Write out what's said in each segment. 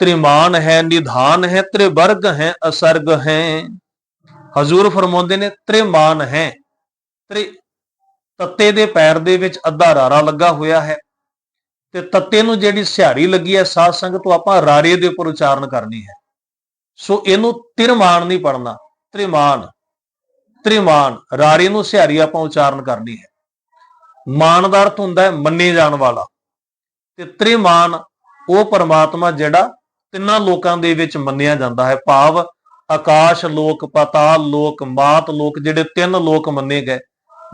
ਤ੍ਰਿਮਾਨ ਹੈ, ਨਿਧਾਨ ਹੈ, ਤ੍ਰਿਵਰਗ ਹੈ, ਅਸਰਗ ਹੈ। ਹਜ਼ੂਰ ਫਰਮਾਉਂਦੇ ਨੇ, ਤ੍ਰਿਮਾਨ ਹੈ। ਤ੍ਰਿ, ਤੱਤੇ ਦੇ ਪੈਰ ਦੇ ਵਿੱਚ ਅੱਧਾ ਰਾਰਾ ਲੱਗਾ ਹੋਇਆ ਹੈ। ਤੇ ਤੱਤੇ ਨੂੰ ਜਿਹੜੀ ਸਿਹਾਰੀ ਲੱਗੀ ਹੈ, ਸਾਧ ਸੰਗਤ ਤੋਂ ਆਪਾਂ ਰਾਰੇ ਦੇ ਉੱਪਰ ਉਚਾਰਨ ਕਰਨੀ ਹੈ। ਸੋ ਇਹਨੂੰ ਤ੍ਰਿਮਾਨ ਨਹੀਂ ਪੜਨਾ ਤ੍ਰਿਮਾਨ ਤ੍ਰਿਮਾਨ, ਰਾਰੇ ਨੂੰ ਸਿਹਾਰੀ ਆਪਾਂ ਉਚਾਰਨ ਕਰਨੀ ਹੈ। ਮਾਨ ਦਾ ਅਰਥ ਹੁੰਦਾ ਹੈ, ਮੰਨੇ ਜਾਣ ਵਾਲਾ। ਤੇ ਤ੍ਰਿਮਾਨ, ਉਹ ਪਰਮਾਤਮਾ ਜਿਹੜਾ ਤਿੰਨਾਂ ਲੋਕਾਂ ਦੇ ਵਿੱਚ ਮੰਨਿਆ ਜਾਂਦਾ ਹੈ। ਭਾਵ ਆਕਾਸ਼ ਲੋਕ ਪਾਤਾਲ ਲੋਕ, ਮਾਤ ਲੋਕ, ਜਿਹੜੇ ਤਿੰਨ ਲੋਕ ਮੰਨੇ ਗਏ,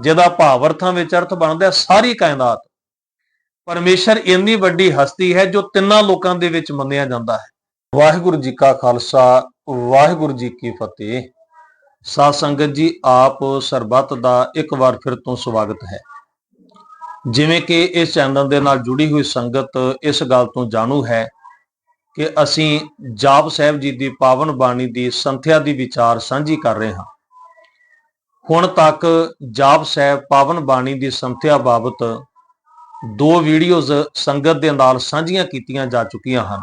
ਜਿਹਦਾ ਭਾਵ ਅਰਥਾਂ ਵਿੱਚ ਅਰਥ ਬਣਦਾ ਹੈ ਸਾਰੀ ਕਾਇਨਾਤ। ਪਰਮੇਸ਼ਰ ਇੰਨੀ ਵੱਡੀ ਹਸਤੀ ਹੈ ਜੋ ਤਿੰਨਾਂ ਲੋਕਾਂ ਦੇ ਵਿੱਚ ਮੰਨਿਆ ਜਾਂਦਾ ਹੈ। ਵਾਹਿਗੁਰੂ ਜੀ ਕਾ ਖਾਲਸਾ, ਵਾਹਿਗੁਰੂ ਜੀ ਕੀ ਫਤਿਹ। ਸਾਧ ਸੰਗਤ ਜੀ, ਆਪ ਸਰਬੱਤ ਦਾ ਇੱਕ ਵਾਰ ਫਿਰ ਤੋਂ ਸਵਾਗਤ ਹੈ। ਜਿਵੇਂ ਕਿ ਇਸ ਚੈਨਲ ਦੇ ਨਾਲ ਜੁੜੀ ਹੋਈ ਸੰਗਤ ਇਸ ਗੱਲ ਤੋਂ ਜਾਣੂ ਹੈ ਕਿ ਅਸੀਂ ਜਾਪ ਸਾਹਿਬ ਜੀ ਦੀ ਪਾਵਨ ਬਾਣੀ ਦੀ ਸੰਥਿਆ ਦੀ ਵਿਚਾਰ ਸਾਂਝੀ ਕਰ ਰਹੇ ਹਾਂ। ਹੁਣ ਤੱਕ ਜਾਪ ਸਾਹਿਬ ਪਾਵਨ ਬਾਣੀ ਦੀ ਸੰਥਿਆ ਬਾਬਤ ਦੋ ਵੀਡੀਓਜ਼ ਸੰਗਤ ਦੇ ਨਾਲ ਸਾਂਝੀਆਂ ਕੀਤੀਆਂ ਜਾ ਚੁੱਕੀਆਂ ਹਨ।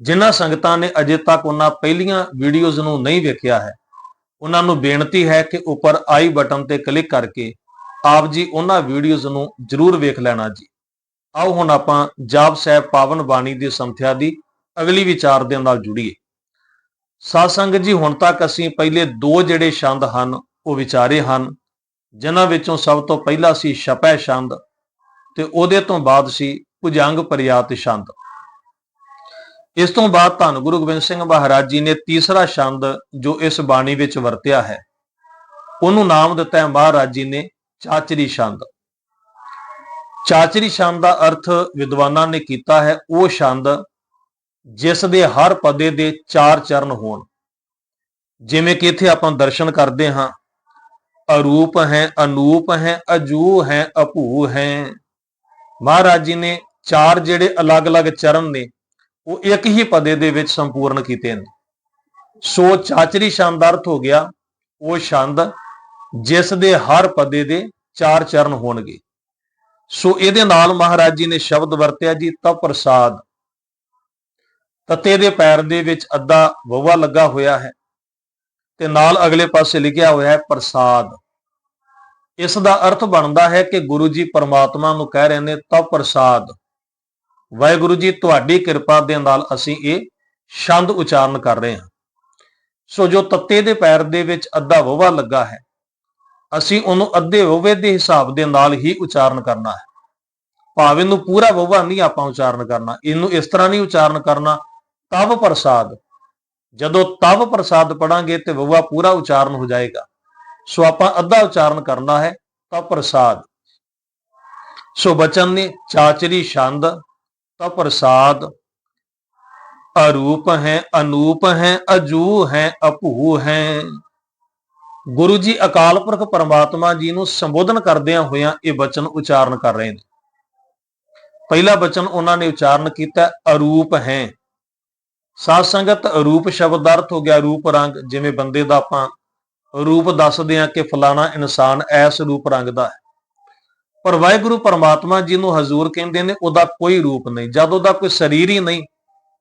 ਜਿਨ੍ਹਾਂ ਸੰਗਤਾਂ ਨੇ ਅਜੇ ਤੱਕ ਉਹਨਾਂ ਪਹਿਲੀਆਂ ਵੀਡੀਓਜ਼ ਨੂੰ ਨਹੀਂ ਵੇਖਿਆ ਹੈ। ਉਹਨਾਂ ਨੂੰ ਬੇਨਤੀ ਹੈ ਕਿ ਉੱਪਰ ਆਈ ਬਟਨ ਤੇ ਕਲਿੱਕ ਕਰਕੇ ਆਪ ਜੀ ਉਹਨਾਂ ਵੀਡੀਓਜ਼ ਨੂੰ ਜਰੂਰ ਵੇਖ ਲੈਣਾ ਜੀ। ਆਓ ਹੁਣ ਆਪਾਂ ਜਾਪ ਸਾਹਿਬ ਪਾਵਨ ਬਾਣੀ ਦੀ ਸੰਥਿਆ ਦੀ ਅਗਲੀ ਵਿਚਾਰ ਦੇ ਨਾਲ ਜੁੜੀਏ। ਸਾਧ ਸੰਗਤ ਜੀ, ਹੁਣ ਤੱਕ ਅਸੀਂ ਪਹਿਲੇ ਦੋ ਜਿਹੜੇ ਛੰਦ ਹਨ, ਉਹ ਵਿਚਾਰੇ ਹਨ, ਜਿਨ੍ਹਾਂ ਵਿੱਚੋਂ ਸਭ ਤੋਂ ਪਹਿਲਾ ਸੀ ਛਪੈ ਛੰਦ ਤੇ ਉਹਦੇ ਤੋਂ ਬਾਅਦ ਸੀ ਭੁਜੰਗ ਪਰਿਆਤ ਛੰਦ। ਇਸ ਤੋਂ ਬਾਅਦ ਧੰਨ ਗੁਰੂ ਗੋਬਿੰਦ ਸਿੰਘ ਮਹਾਰਾਜ ਜੀ ਨੇ ਤੀਸਰਾ ਛੰਦ ਜੋ ਇਸ ਬਾਣੀ ਵਿੱਚ ਵਰਤਿਆ ਹੈ, ਉਹਨੂੰ ਨਾਮ ਦਿੱਤਾ ਹੈ ਮਹਾਰਾਜ ਜੀ ਨੇ ਚਾਚਰੀ ਛੰਦ। ਚਾਚਰੀ ਛੰਦ ਦਾ ਅਰਥ ਵਿਦਵਾਨਾਂ ਨੇ ਕੀਤਾ ਹੈ, ਉਹ ਛੰਦ ਜਿਸ ਦੇ ਹਰ ਪਦੇ ਦੇ ਚਾਰ ਚਰਨ ਹੋਣ। ਜਿਵੇਂ ਕਿ ਇੱਥੇ ਆਪਾਂ ਦਰਸ਼ਨ ਕਰਦੇ ਹਾਂ। ਅਰੂਪ ਹੈ, ਅਨੂਪ ਹੈ, ਅਜੂ ਹੈ ਅਪੂ ਹੈ। ਮਹਾਰਾਜ ਜੀ ਨੇ ਚਾਰ ਜਿਹੜੇ ਅਲੱਗ-ਅਲੱਗ ਚਰਨ ਨੇ, ਉਹ ਇੱਕ ਹੀ ਪਦੇ ਦੇ ਵਿੱਚ ਸੰਪੂਰਨ ਕੀਤੇ ਨੇ। ਸੋ ਚਾਚਰੀ ਛੰਦ ਅਰਥ ਹੋ ਗਿਆ, ਉਹ ਛੰਦ, ਜਿਸ ਦੇ ਹਰ ਪਦੇ ਦੇ ਚਾਰ ਚਰਨ ਹੋਣਗੇ। ਸੋ ਇਹਦੇ ਨਾਲ ਮਹਾਰਾਜ ਜੀ ਨੇ ਸ਼ਬਦ ਵਰਤਿਆ ਜੀ ਤਾ ਪ੍ਰਸਾਦ। ਤਤੇ ਦੇ ਪੈਰ ਦੇ ਵਿੱਚ ਅੱਧਾ ਵਵਾ ਲੱਗਾ ਹੋਇਆ ਹੈ ਤੇ ਨਾਲ ਅਗਲੇ ਪਾਸੇ ਲਿਖਿਆ ਹੋਇਆ ਹੈ ਪ੍ਰਸਾਦ। ਇਸ ਦਾ ਅਰਥ ਬਣਦਾ ਹੈ ਕਿ ਗੁਰੂ ਜੀ ਪਰਮਾਤਮਾ ਨੂੰ ਕਹਿ ਰਹੇ ਨੇ ਤਾ ਪ੍ਰਸਾਦ, ਵਾਹਿਗੁਰੂ ਜੀ, ਤੁਹਾਡੀ ਕਿਰਪਾ ਦੇ ਨਾਲ ਅਸੀਂ ਇਹ ਛੰਦ ਉਚਾਰਨ ਕਰ ਰਹੇ ਹਾਂ। ਸੋ ਜੋ ਤੱਤੇ ਦੇ ਪੈਰ ਦੇ ਵਿੱਚ ਅੱਧਾ ਵਵਾ ਲੱਗਾ ਹੈ, ਅਸੀਂ ਉਹਨੂੰ ਅੱਧੇ ਵਵੇ ਦੇ ਹਿਸਾਬ ਦੇ ਨਾਲ ਹੀ ਉਚਾਰਨ ਕਰਨਾ ਹੈ। ਭਾਵੇਂ ਨੂੰ ਪੂਰਾ ਵਵਾ ਨਹੀਂ ਆਪਾਂ ਉਚਾਰਨ ਕਰਨਾ, ਇਹਨੂੰ ਇਸ ਤਰ੍ਹਾਂ ਨਹੀਂ ਉਚਾਰਨ ਕਰਨਾ ਤਵ ਪ੍ਰਸਾਦ। ਜਦੋਂ ਤਵ ਪ੍ਰਸਾਦ ਪੜਾਂਗੇ ਤੇ ਵਵਾ ਪੂਰਾ ਉਚਾਰਨ ਹੋ ਜਾਏਗਾ। ਸੋ ਆਪਾਂ ਅੱਧਾ ਉਚਾਰਨ ਕਰਨਾ ਹੈ ਤਵ ਪ੍ਰਸਾਦ। ਸੋ ਬਚਨ ਨੇ ਚਾਚਰੀ ਛੰਦ ਤਵ ਪ੍ਰਸਾਦ। ਅਰੂਪ ਹੈ, ਅਨੂਪ ਹੈ, ਅਜੂ ਹੈ, ਅਭੂ ਹੈ। ਗੁਰੂ ਜੀ ਅਕਾਲ ਪੁਰਖ ਪਰਮਾਤਮਾ ਜੀ ਨੂੰ ਸੰਬੋਧਨ ਕਰਦਿਆਂ ਹੋਇਆਂ ਇਹ ਬਚਨ ਉਚਾਰਨ ਕਰ ਰਹੇ ਨੇ। ਪਹਿਲਾ ਬਚਨ ਉਹਨਾਂ ਨੇ ਉਚਾਰਨ ਕੀਤਾ, ਅਰੂਪ ਹੈ। ਸਾਧ ਸੰਗਤ ਰੂਪ ਸ਼ਬਦ ਦਾ ਅਰਥ ਹੋ ਗਿਆ ਰੂਪ ਰੰਗ, ਜਿਵੇਂ ਬੰਦੇ ਦਾ ਆਪਾਂ ਰੂਪ ਦੱਸਦੇ ਆ ਕਿ ਫਲਾਣਾ ਇਨਸਾਨ ਐਸ ਰੂਪ ਰੰਗ ਦਾ ਹੈ। ਪਰ ਵਾਹਿਗੁਰੂ ਪਰਮਾਤਮਾ ਜੀ ਨੂੰ ਹਜ਼ੂਰ ਕਹਿੰਦੇ ਨੇ, ਉਹਦਾ ਕੋਈ ਰੂਪ ਨਹੀਂ। ਜਦ ਉਹਦਾ ਕੋਈ ਸਰੀਰ ਹੀ ਨਹੀਂ,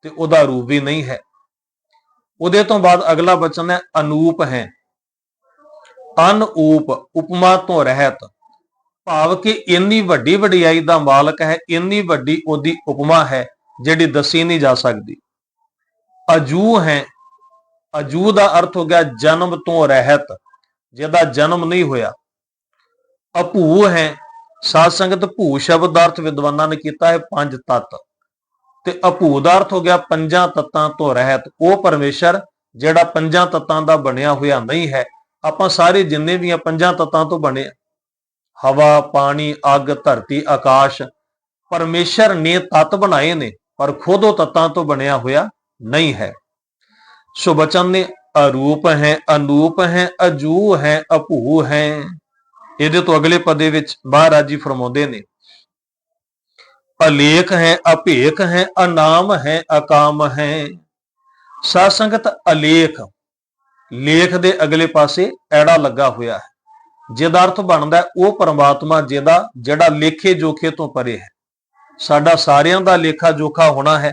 ਤੇ ਉਹਦਾ ਰੂਪ ਵੀ ਨਹੀਂ ਹੈ। ਉਹਦੇ ਤੋਂ ਬਾਅਦ ਅਗਲਾ ਬਚਨ ਹੈ, ਅਨੂਪ ਹੈ। ਅਨਊਪ ਉਪਮਾ ਤੋਂ ਰਹਿਤ। ਭਾਵ ਕਿ ਇੰਨੀ ਵੱਡੀ ਵਡਿਆਈ ਦਾ ਮਾਲਕ ਹੈ, ਇੰਨੀ ਵੱਡੀ ਉਹਦੀ ਉਪਮਾ ਹੈ, ਜਿਹੜੀ ਦੱਸੀ ਨਹੀਂ ਜਾ ਸਕਦੀ। ਅਜੂ ਹੈ। ਅਜੂ ਦਾ ਅਰਥ ਹੋ ਗਿਆ ਜਨਮ ਤੋਂ ਰਹਿਤ, ਜਿਹਦਾ ਜਨਮ ਨਹੀਂ ਹੋਇਆ। ਅਭੂ ਹੈ। ਸਾਧ ਸੰਗਤ ਭੂ ਸ਼ਬਦ ਦਾ ਅਰਥ ਵਿਦਵਾਨਾਂ ਨੇ ਕੀਤਾ ਹੈ ਪੰਜ ਤੱਤ। ਤੇ ਅਭੂ ਦਾ ਅਰਥ ਹੋ ਗਿਆ ਪੰਜਾਂ ਤੱਤਾਂ ਤੋਂ ਰਹਿਤ। ਉਹ ਪਰਮੇਸ਼ਰ, ਜਿਹੜਾ ਪੰਜਾਂ ਤੱਤਾਂ ਦਾ ਬਣਿਆ ਹੋਇਆ ਨਹੀਂ ਹੈ। ਆਪਾਂ ਸਾਰੇ ਜਿੰਨੇ ਵੀ ਆ ਪੰਜਾਂ ਤੱਤਾਂ ਤੋਂ ਬਣੇ ਆ। ਹਵਾ, ਪਾਣੀ, ਅੱਗ, ਧਰਤੀ, ਆਕਾਸ਼, ਪਰਮੇਸ਼ਰ ਨੇ ਤੱਤ ਬਣਾਏ ਨੇ, ਪਰ ਖੁਦ ਉਹ ਤੱਤਾਂ ਤੋਂ ਬਣਿਆ ਹੋਇਆ ਨਹੀਂ ਹੈ। ਸੋ ਬਚਨ ਨੇ ਅਰੂਪ ਹੈ, ਅਨੂਪ ਹੈ, ਅਜੂ ਹੈ ਅਪੂ ਹੈ। ਇਹਦੇ ਤੋਂ ਅਗਲੇ ਪਦੇ ਵਿੱਚ ਮਹਾਰਾਜ ਜੀ ਫਰਮਾਉਂਦੇ ਨੇ, ਅਲੇਖ ਹੈ, ਅਭੇਖ ਹੈ, ਅਨਾਮ ਹੈ, ਅਕਾਮ ਹੈ। ਸਾਧ ਸੰਗਤ ਅਲੇਖ, ਲੇਖ ਦੇ ਅਗਲੇ ਪਾਸੇ ਐੜਾ ਲੱਗਾ ਹੋਇਆ ਹੈ। ਜਿਹਦਾ ਅਰਥ ਬਣਦਾ ਉਹ ਪਰਮਾਤਮਾ ਜਿਹਦਾ, ਜਿਹੜਾ ਲੇਖੇ ਜੋਖੇ ਤੋਂ ਪਰੇ ਹੈ। ਸਾਡਾ ਸਾਰਿਆਂ ਦਾ ਲੇਖਾ ਜੋਖਾ ਹੋਣਾ ਹੈ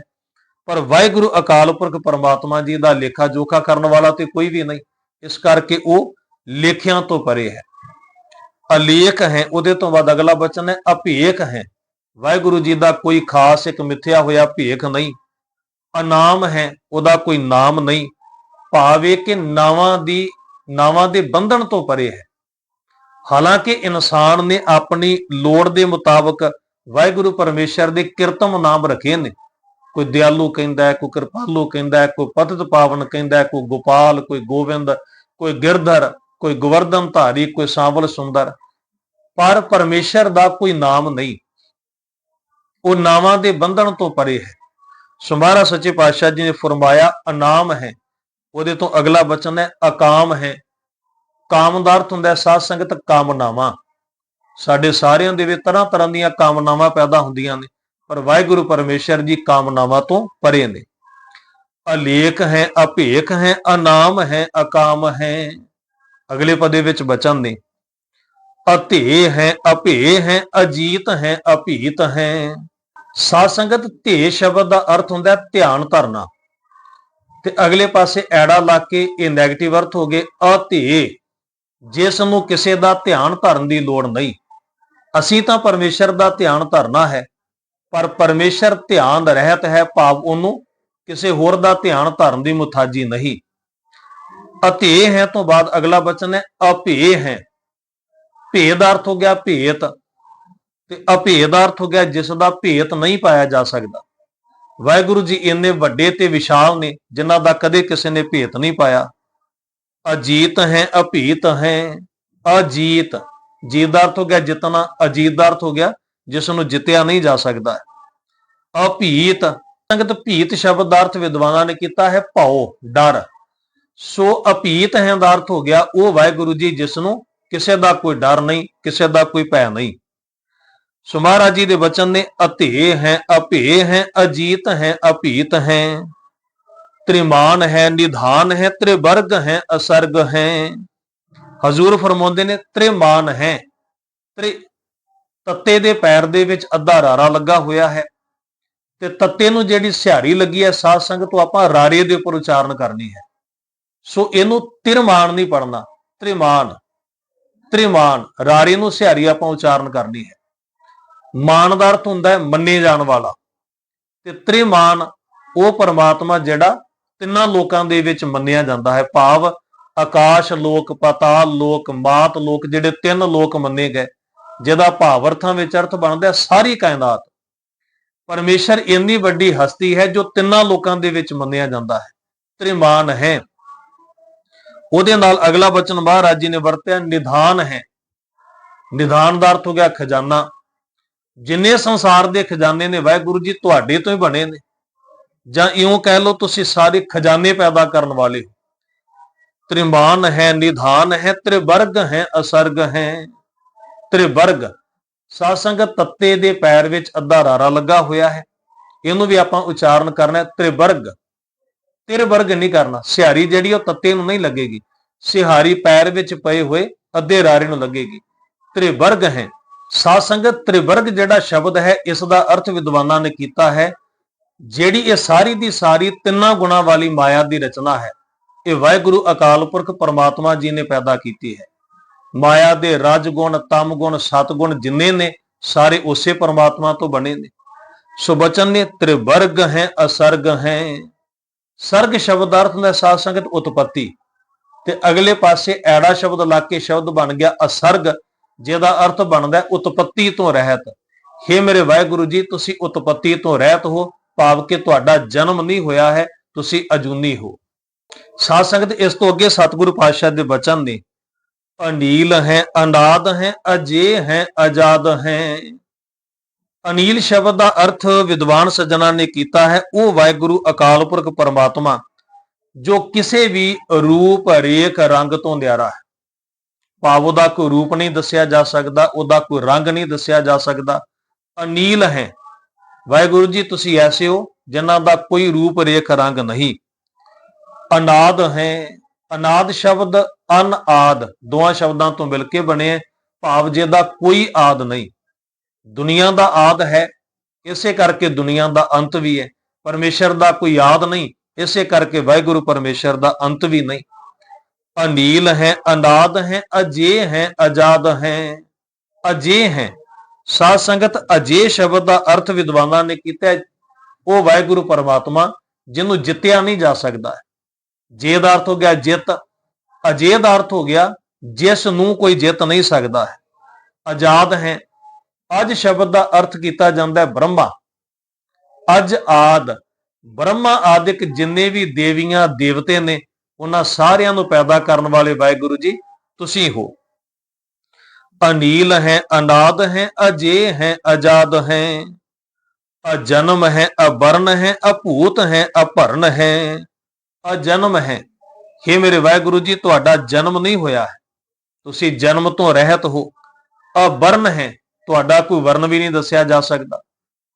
ਪਰ ਵਾਹਿਗੁਰੂ ਅਕਾਲ ਪੁਰਖ ਪਰਮਾਤਮਾ ਜੀ ਦਾ ਲੇਖਾ ਜੋਖਾ ਕਰਨ ਵਾਲਾ ਤੇ ਕੋਈ ਵੀ ਨਹੀਂ, ਇਸ ਕਰਕੇ ਉਹ ਲੇਖਿਆਂ ਤੋਂ ਪਰੇ ਹੈ। ਅਲੇਖ ਹੈ, ਉਹਦੇ ਤੋਂ ਬਾਅਦ ਅਗਲਾ ਬਚਨ ਹੈ, ਅਭੇਖ ਹੈ। ਵਾਹਿਗੁਰੂ ਜੀ ਦਾ ਕੋਈ ਖਾਸ ਇੱਕ ਮਿੱਥਿਆ ਹੋਇਆ ਭੇਖ ਨਹੀਂ, ਅਨਾਮ ਹੈ, ਉਹਦਾ ਕੋਈ ਨਾਮ ਨਹੀਂ, ਭਾਵੇ ਕਿ ਨਾਵਾਂ ਦੀ, ਨਾਵਾਂ ਦੇ ਬੰਧਨ ਤੋਂ ਪਰੇ ਹੈ। ਹਾਲਾਂਕਿ ਇਨਸਾਨ ਨੇ ਆਪਣੀ ਲੋੜ ਦੇ ਮੁਤਾਬਕ ਵਾਹਿਗੁਰੂ ਪਰਮੇਸ਼ਰ ਦੇ ਕਿਰਤਮ ਨਾਮ ਰੱਖੇ ਨੇ। ਕੋਈ ਦਿਆਲੂ ਕਹਿੰਦਾ ਕੋਈ ਕਿਰਪਾਲੂ ਕਹਿੰਦਾ ਕੋਈ ਪਤਿਤ ਪਾਵਨ ਕਹਿੰਦਾ ਕੋਈ ਗੋਪਾਲ, ਕੋਈ ਗੋਬਿੰਦ ਕੋਈ ਗਿਰਧਰ, ਕੋਈ ਗੋਵਰਧਨ ਧਾਰੀ, ਕੋਈ ਸਾਂਵਲ ਸੁੰਦਰ। ਪਰ ਪਰਮੇਸ਼ਰ ਦਾ ਕੋਈ ਨਾਮ ਨਹੀਂ। ਉਹ ਨਾਵਾਂ ਦੇ ਬੰਧਨ ਤੋਂ ਪਰੇ ਹੈ। ਸੁਮਾਰਾ ਸੱਚੇ ਪਾਤਸ਼ਾਹ ਜੀ ਨੇ ਫਰਮਾਇਆ, ਅਨਾਮ ਹੈ। ਉਹਦੇ ਤੋਂ ਅਗਲਾ ਬਚਨ ਹੈ, ਅਕਾਮ ਹੈ। ਕਾਮ ਹੁੰਦਾ ਹੈ, ਸਾਧ ਸੰਗਤ ਕਾਮਨਾਵਾਂ। ਸਾਡੇ ਸਾਰਿਆਂ ਦੇ ਵਿੱਚ ਤਰ੍ਹਾਂ ਤਰ੍ਹਾਂ ਦੀਆਂ ਕਾਮਨਾਵਾਂ ਪੈਦਾ ਹੁੰਦੀਆਂ ਨੇ। ਪਰ ਵਾਹਿਗੁਰੂ ਪਰਮੇਸ਼ਰ ਜੀ ਕਾਮਨਾਵਾਂ ਤੋਂ ਪਰੇ ਨੇ। ਅਲੇਖ ਹੈ, ਅਭੇਖ ਹੈ, ਅਨਾਮ ਹੈ, ਅਕਾਮ ਹੈ। ਅਗਲੇ ਪਦੇ ਵਿੱਚ ਬਚਨ ਨੇ। ਅਧੇ ਹੈ, ਅਭੇ ਹੈ, ਅਜੀਤ ਹੈ, ਅਭੀਤ ਹੈ। ਸਾਧ ਸੰਗਤ ਧੇ ਸ਼ਬਦ ਦਾ ਅਰਥ ਹੁੰਦਾ ਹੈ ਧਿਆਨ ਧਰਨਾ। ਤੇ ਅਗਲੇ ਪਾਸੇ ਐੜਾ ਲਾ ਕੇ ਇਹ 네ਗੇਟਿਵ ਅਰਥ ਹੋ ਗਏ, ਅਧੇ। ਜਿਸ ਨੂੰ ਕਿਸੇ ਦਾ ਧਿਆਨ ਧਰਨ ਦੀ ਲੋੜ ਨਹੀਂ। ਅਸੀਂ ਤਾਂ ਪਰਮੇਸ਼ਰ ਦਾ ਧਿਆਨ ਧਰਨਾ ਹੈ। ਪਰ ਪਰਮੇਸ਼ਰ ਧਿਆਨ ਰਹਿਤ ਹੈ, ਭਾਵ ਉਹਨੂੰ ਕਿਸੇ ਹੋਰ ਦਾ ਧਿਆਨ ਧਰਨ ਦੀ ਮੁਤਾਜੀ ਨਹੀਂ। ਅਤੇ ਹੈ ਤੋਂ ਬਾਅਦ ਅਗਲਾ ਬਚਨ ਹੈ ਅਭੇ ਹੈ। ਭੇਦ ਦਾ ਅਰਥ ਹੋ ਗਿਆ ਭੇਤ ਤੇ ਅਭੇਦ ਦਾ ਅਰਥ ਹੋ ਗਿਆ ਜਿਸ ਦਾ ਭੇਤ ਨਹੀਂ ਪਾਇਆ ਜਾ ਸਕਦਾ। ਵਾਹਿਗੁਰੂ ਜੀ ਇੰਨੇ ਵੱਡੇ ਤੇ ਵਿਸ਼ਾਲ ਨੇ, ਜਿਨ੍ਹਾਂ ਦਾ ਕਦੇ ਕਿਸੇ ਨੇ ਭੇਤ ਨਹੀਂ ਪਾਇਆ। ਅਜੀਤ ਹੈ ਅਭੀਤ ਹੈ, ਅਜੀਤ। ਜੀਤ ਦਾ ਅਰਥ ਹੋ ਗਿਆ ਜਿਤਨਾ, ਅਜੀਤ ਦਾ ਅਰਥ ਹੋ ਗਿਆ ਜਿਸ ਨੂੰ ਜਿੱਤਿਆ ਨਹੀਂ ਜਾ ਸਕਦਾ। ਅਭੀਤ, ਸੰਗਤ ਭੀਤ ਸ਼ਬਦ ਦਾ ਅਰਥ ਵਿਦਵਾਨਾਂ ਨੇ ਕੀਤਾ ਹੈ ਭਉ, ਡਰ। ਸੋ ਅਭੀਤ ਹੈ ਦਾ ਅਰਥ ਹੋ ਗਿਆ, ਉਹ ਵਾਹਿਗੁਰੂ ਜੀ ਜਿਸ ਨੂੰ ਕਿਸੇ ਦਾ ਕੋਈ ਡਰ ਨਹੀਂ, ਕਿਸੇ ਦਾ ਕੋਈ ਭੈ ਨਹੀਂ। ਸੋ ਮਹਾਰਾਜ ਜੀ ਦੇ ਵਚਨ ਨੇ ਅਧੇ ਹੈ, ਅਭੇ ਹੈ, ਅਜੀਤ ਹੈ, ਅਭੀਤ ਹੈ। ਤ੍ਰਿਮਾਨ ਹੈ, ਨਿਧਾਨ ਹੈ, ਤ੍ਰਿਵਰਗ ਹੈ, ਅਸਰਗ ਹੈ। ਹਜ਼ੂਰ ਫਰਮਾਉਂਦੇ ਨੇ, ਤ੍ਰਿਮਾਨ ਹੈ। ਤ੍ਰਿ ਤੱਤੇ ਦੇ ਪੈਰ ਦੇ ਵਿੱਚ ਅੱਧਾ ਰਾਰਾ ਲੱਗਾ ਹੋਇਆ ਹੈ ਤੇ ਤੱਤੇ ਨੂੰ ਜਿਹੜੀ ਸਿਹਾਰੀ ਲੱਗੀ ਹੈ ਸਾਧ ਸੰਗਤ ਤੋਂ ਆਪਾਂ ਰਾਰੇ ਦੇ ਉੱਪਰ ਉਚਾਰਨ ਕਰਨੀ ਹੈ। ਸੋ ਇਹਨੂੰ ਤਿਰਮਾਨ ਨਹੀਂ ਪੜਨਾ ਤ੍ਰਿਮਾਨ ਤ੍ਰਿਮਾਨ, ਰਾਰੇ ਨੂੰ ਸਿਹਾਰੀ ਆਪਾਂ ਉਚਾਰਨ ਕਰਨੀ ਹੈ। ਮਾਨ ਦਾ ਅਰਥ ਹੁੰਦਾ ਹੈ ਮੰਨੇ ਜਾਣ ਵਾਲਾ। ਤੇ ਤ੍ਰਿਮਾਨ ਉਹ ਪਰਮਾਤਮਾ ਜਿਹੜਾ ਤਿੰਨਾਂ ਲੋਕਾਂ ਦੇ ਵਿੱਚ ਮੰਨਿਆ ਜਾਂਦਾ ਹੈ। ਭਾਵ ਆਕਾਸ਼ ਲੋਕ ਪਤਾਲ ਲੋਕ, ਮਾਤ ਲੋਕ ਜਿਹੜੇ ਤਿੰਨ ਲੋਕ ਮੰਨੇ ਗਏ। ਜਿਹਦਾ ਭਾਵ ਅਰਥਾਂ ਵਿੱਚ ਅਰਥ ਬਣਦਾ ਹੈ ਸਾਰੀ ਕਾਇਨਾਤ। ਪਰਮੇਸ਼ਰ ਇੰਨੀ ਵੱਡੀ ਹਸਤੀ ਹੈ ਜੋ ਤਿੰਨਾਂ ਲੋਕਾਂ ਦੇ ਵਿੱਚ ਮੰਨਿਆ ਜਾਂਦਾ ਹੈ। ਤ੍ਰਿਮਾਨ ਹੈ। ਉਹਦੇ ਨਾਲ ਅਗਲਾ ਬਚਨ ਮਹਾਰਾਜ ਜੀ ਨੇ ਵਰਤਿਆ, ਨਿਧਾਨ ਹੈ। ਨਿਧਾਨ ਦਾ ਅਰਥ ਹੋ ਗਿਆ ਖਜ਼ਾਨਾ। ਜਿੰਨੇ ਸੰਸਾਰ ਦੇ ਖਜ਼ਾਨੇ ਨੇ, ਵਾਹਿਗੁਰੂ ਜੀ ਤੁਹਾਡੇ ਤੋਂ ਹੀ ਬਣੇ ਨੇ। ਜਾਂ ਇਉਂ ਕਹਿ ਲਓ ਤੁਸੀਂ ਸਾਰੇ ਖਜ਼ਾਨੇ ਪੈਦਾ ਕਰਨ ਵਾਲੇ ਹੋ। ਤ੍ਰਿਮਾਨ ਹੈ, ਨਿਧਾਨ ਹੈ, ਤ੍ਰਿਵਰਗ ਹੈ, ਅਸਰਗ ਹੈ। ਤ੍ਰਿਵਰਗ ਸਾਧ ਸੰਗਤ ਤੱਤੇ ਦੇ ਪੈਰ ਵਿੱਚ ਅੱਧਾ ਰਾਰਾ ਲੱਗਾ ਹੋਇਆ ਹੈ। ਇਹਨੂੰ ਵੀ ਆਪਾਂ ਉਚਾਰਨ ਕਰਨਾ ਹੈ ਤ੍ਰਿਵਰਗ। ਤ੍ਰਿਵਰਗ ਨਹੀਂ ਕਰਨਾ, ਸਿਹਾਰੀ ਜਿਹੜੀ ਉਹ ਤੱਤੇ ਨੂੰ ਨਹੀਂ ਲੱਗੇਗੀ। ਸਿਹਾਰੀ ਪੈਰ ਵਿੱਚ ਪਏ ਹੋਏ ਅੱਧੇ ਰਾਰੇ ਨੂੰ ਲੱਗੇਗੀ। ਤ੍ਰਿਵਰਗ ਹੈ। ਸਾਧ ਸੰਗਤ ਤ੍ਰਿਵਰਗ ਜਿਹੜਾ ਸ਼ਬਦ ਹੈ, ਇਸ ਦਾ ਅਰਥ ਵਿਦਵਾਨਾਂ ਨੇ ਕੀਤਾ ਹੈ, ਜਿਹੜੀ ਇਹ ਸਾਰੀ ਦੀ ਸਾਰੀ ਤਿੰਨਾਂ ਗੁਣਾ ਵਾਲੀ ਮਾਇਆ ਦੀ ਰਚਨਾ ਹੈ। ਇਹ ਵਾਹਿਗੁਰੂ ਅਕਾਲ ਪੁਰਖ ਪਰਮਾਤਮਾ ਜੀ ਨੇ ਪੈਦਾ ਕੀਤੀ ਹੈ। ਮਾਇਆ ਦੇ ਰਜ ਗੁਣ ਤਮ ਗੁਣ ਸਤ ਗੁਣ ਜਿੰਨੇ ਨੇ, ਸਾਰੇ ਉਸੇ ਪਰਮਾਤਮਾ ਤੋਂ ਬਣੇ ਨੇ। ਸੋ ਬਚਨ ਨੇ ਤ੍ਰਿਵਰਗ ਹੈ, ਅਸਰਗ ਹੈ। ਸਰਗ ਸ਼ਬਦ ਦਾ ਅਰਥ ਹੁੰਦਾ ਹੈ ਸਾਧ ਸੰਗਤ ਉਤਪਤੀ। ਤੇ ਅਗਲੇ ਪਾਸੇ ਐੜਾ ਸ਼ਬਦ ਲਾ ਕੇ ਸ਼ਬਦ ਬਣ ਗਿਆ ਅਸਰਗ, ਜਿਹਦਾ ਅਰਥ ਬਣਦਾ ਉਤਪਤੀ ਤੋਂ ਰਹਿਤ। हे ਮੇਰੇ ਵਾਹਿਗੁਰੂ ਜੀ, ਤੁਸੀਂ ਉਤਪਤੀ ਤੋਂ ਰਹਿਤ ਹੋ। ਭਾਵ ਕਿ ਤੁਹਾਡਾ ਜਨਮ ਨਹੀਂ ਹੋਇਆ ਹੈ, ਤੁਸੀਂ ਅਜੂਨੀ ਹੋ। ਸਾਧ ਸੰਗਤ ਇਸ ਤੋਂ ਅੱਗੇ ਸਤਿਗੁਰੂ ਪਾਤਸ਼ਾਹ ਦੇ ਬਚਨ ਨੇ ਅਨੀਲ ਹੈ, ਅਨਾਦ ਹੈ, ਅਜੇ ਹੈ ਆਜ਼ਾਦ ਹੈ। ਅਨੀਲ ਸ਼ਬਦ ਦਾ ਅਰਥ ਵਿਦਵਾਨ ਸੱਜਣਾ ਨੇ ਕੀਤਾ ਹੈ, ਉਹ ਵਾਹਿਗੁਰੂ ਅਕਾਲ ਪੁਰਖ ਪਰਮਾਤਮਾ, ਜੋ ਕਿਸੇ ਵੀ ਰੂਪ, ਰੇਖ, ਰੰਗ ਤੋਂ ਨਿਆਰਾ ਹੈ। ਭਾਵ ਉਹਦਾ ਕੋਈ ਰੂਪ ਨਹੀਂ ਦੱਸਿਆ ਜਾ ਸਕਦਾ, ਉਹਦਾ ਕੋਈ ਰੰਗ ਨਹੀਂ ਦੱਸਿਆ ਜਾ ਸਕਦਾ। ਅਨੀਲ ਹੈ। ਵਾਹਿਗੁਰੂ ਜੀ, ਤੁਸੀਂ ਐਸੇ ਹੋ ਜਿਨ੍ਹਾਂ ਦਾ ਕੋਈ ਰੂਪ, ਰੇਖ, ਰੰਗ ਨਹੀਂ। ਅਨਾਦ ਹੈ। ਅਨਾਦ ਸ਼ਬਦ, ਅਨ ਆਦ, ਦੋਹਾਂ ਸ਼ਬਦਾਂ ਤੋਂ ਮਿਲ ਕੇ ਬਣੇ ਹੈ ਭਾਵ ਜਿਹਦਾ ਕੋਈ ਆਦ ਨਹੀਂ। ਦੁਨੀਆ ਦਾ ਆਦ ਹੈ, ਇਸੇ ਕਰਕੇ ਦੁਨੀਆ ਦਾ ਅੰਤ ਵੀ ਹੈ। ਪਰਮੇਸ਼ਰ ਦਾ ਕੋਈ ਯਾਦ ਨਹੀਂ, ਇਸੇ ਕਰਕੇ ਵਾਹਿਗੁਰੂ ਪਰਮੇਸ਼ਰ ਦਾ ਅੰਤ ਵੀ ਨਹੀਂ। ਅਨੀਲ ਹੈ, ਅਨਾਦ ਹੈ, ਅਜੇ ਹੈ ਆਜ਼ਾਦ ਹੈ, ਅਜੇ ਹੈ। ਸਾਧ ਸੰਗਤ ਅਜੇ ਸ਼ਬਦ ਦਾ ਅਰਥ ਵਿਦਵਾਨਾਂ ਨੇ ਕੀਤਾ ਉਹ ਵਾਹਿਗੁਰੂ ਪਰਮਾਤਮਾ, ਜਿਹਨੂੰ ਜਿੱਤਿਆ ਨਹੀਂ ਜਾ ਸਕਦਾ। ਜੇ ਦਾ ਅਰਥ ਹੋ ਗਿਆ ਜਿੱਤ ਅਜੇ ਦਾ ਅਰਥ ਹੋ ਗਿਆ ਜਿਸ ਨੂੰ ਕੋਈ ਜਿੱਤ ਨਹੀਂ ਸਕਦਾ ਹੈ। ਆਜ਼ਾਦ ਹੈ। ਅੱਜ ਸ਼ਬਦ ਦਾ ਅਰਥ ਕੀਤਾ ਜਾਂਦਾ ਹੈ ਬ੍ਰਹਮਾ। ਅੱਜ ਆਦ, ਬ੍ਰਹਮਾ ਆਦਿਕ ਜਿੰਨੇ ਵੀ ਦੇਵੀਆਂ, ਦੇਵਤੇ ਨੇ, ਉਹਨਾਂ ਸਾਰਿਆਂ ਨੂੰ ਪੈਦਾ ਕਰਨ ਵਾਲੇ ਵਾਹਿਗੁਰੂ ਜੀ, ਤੁਸੀਂ ਹੋ। ਅਨੀਲ ਹੈ, ਅਨਾਦ ਹੈ, ਅਜੇ ਹੈ, ਆਜ਼ਾਦ ਹੈ। ਅਜਨਮ ਹੈ ਅਬਰਨ ਹੈ, ਅਭੂਤ ਹੈ ਅਭਰਨ ਹੈ। ਅਜਨਮ ਹੈ। हे ਮੇਰੇ ਵਾਹਿਗੁਰੂ ਜੀ, ਤੁਹਾਡਾ ਜਨਮ ਨਹੀਂ ਹੋਇਆ ਹੈ। ਤੁਸੀਂ ਜਨਮ ਤੋਂ ਰਹਿਤ ਹੋ। ਅਬਰਨ ਹੈ। ਤੁਹਾਡਾ ਕੋਈ ਵਰਨ ਵੀ ਨਹੀਂ ਦੱਸਿਆ ਜਾ ਸਕਦਾ।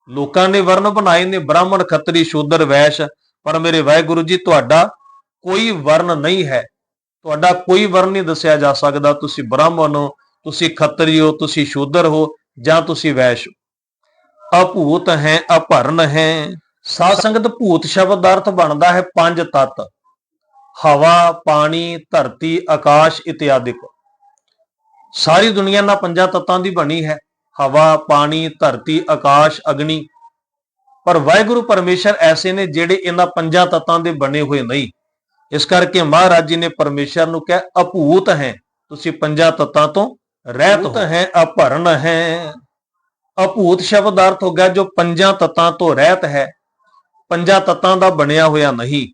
ਲੋਕਾਂ ਨੇ ਵਰਨ ਬਣਾਏ ਨੇ। ਬ੍ਰਾਹਮਣ, ਖੱਤਰੀ, ਸ਼ੂਦਰ, ਵੈਸ਼। ਪਰ ਮੇਰੇ ਵਾਹਿਗੁਰੂ ਜੀ, ਤੁਹਾਡਾ ਕੋਈ ਵਰਨ ਨਹੀਂ ਹੈ। ਤੁਹਾਡਾ ਕੋਈ ਵਰਨ ਨਹੀਂ ਦੱਸਿਆ ਜਾ ਸਕਦਾ। ਤੁਸੀਂ ਬ੍ਰਾਹਮਣ ਹੋ, ਤੁਸੀਂ ਖੱਤਰੀ ਹੋ, ਤੁਸੀਂ ਸ਼ੂਦਰ ਹੋ ਜਾਂ ਤੁਸੀਂ ਵੈਸ਼ ਹੋ। ਅਭੂਤ ਹੈ, ਅਭਰਨ ਹੈ। ਸਾਧ ਸੰਗਤ ਭੂਤ ਸ਼ਬਦ ਦਾ ਅਰਥ ਬਣਦਾ ਹੈ ਪੰਜ ਤੱਤ। ਹਵਾ ਪਾਣੀ ਧਰਤੀ ਆਕਾਸ਼ ਇਤਿਆਦਿਕ। ਸਾਰੀ ਦੁਨੀਆ ਨਾ ਪੰਜਾਂ ਤੱਤਾਂ ਦੀ ਬਣੀ ਹੈ। ਹਵਾ ਪਾਣੀ ਧਰਤੀ ਆਕਾਸ਼ ਅਗਨੀ। ਪਰ ਵਾਹਿਗੁਰੂ ਪਰਮੇਸ਼ਰ ਐਸੇ ਨੇ ਜਿਹੜੇ ਇਹਨਾਂ ਪੰਜਾਂ ਤੱਤਾਂ ਦੇ ਬਣੇ ਹੋਏ ਨਹੀਂ। ਇਸ ਕਰਕੇ ਮਹਾਰਾਜ ਜੀ ਨੇ ਪਰਮੇਸ਼ਰ ਨੂੰ ਕਿਹਾ ਅਭੂਤ ਹੈ ਤੁਸੀਂ ਪੰਜਾਂ ਤੱਤਾਂ ਤੋਂ ਰਹਿਤ ਹੋ। ਹੈ ਅਭਰਨ ਹੈ। ਅਭੂਤ ਸ਼ਬਦ ਅਰਥ ਹੋ ਗਿਆ ਜੋ ਪੰਜਾਂ ਤੱਤਾਂ ਤੋਂ ਰਹਿਤ ਹੈ। ਪੰਜਾਂ ਤੱਤਾਂ ਦਾ ਬਣਿਆ ਹੋਇਆ ਨਹੀਂ।